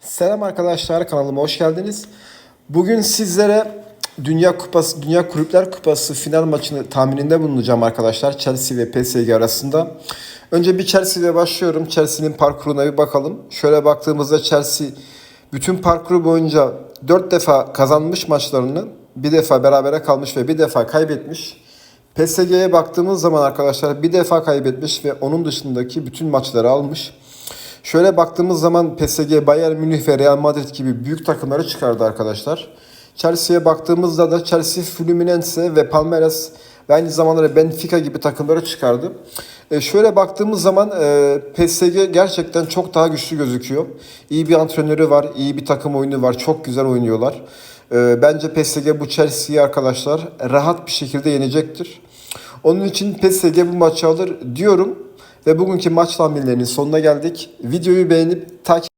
Selam arkadaşlar kanalıma hoş geldiniz. Bugün sizlere Dünya Kupası, Dünya Kulüpler Kupası final maçını tahmininde bulunacağım arkadaşlar. Chelsea ve PSG arasında. Önce bir Chelsea ile başlıyorum. Chelsea'nin parkuruna bir bakalım. Şöyle baktığımızda Chelsea bütün parkuru boyunca 4 defa kazanmış maçlarını. Bir defa berabere kalmış ve bir defa kaybetmiş. PSG'ye baktığımız zaman arkadaşlar bir defa kaybetmiş ve onun dışındaki bütün maçları almış. Şöyle baktığımız zaman PSG, Bayern Münih ve Real Madrid gibi büyük takımları çıkardı arkadaşlar. Chelsea'ye baktığımızda da Chelsea, Fluminense ve Palmeiras ve aynı zamanda Benfica gibi takımları çıkardı. E şöyle baktığımız zaman e, PSG gerçekten çok daha güçlü gözüküyor. İyi bir antrenörü var, iyi bir takım oyunu var, çok güzel oynuyorlar. E, bence PSG bu Chelsea'yi arkadaşlar rahat bir şekilde yenecektir. Onun için PSG bu maçı alır diyorum. Ve bugünkü maç tahminlerinin sonuna geldik. Videoyu beğenip takip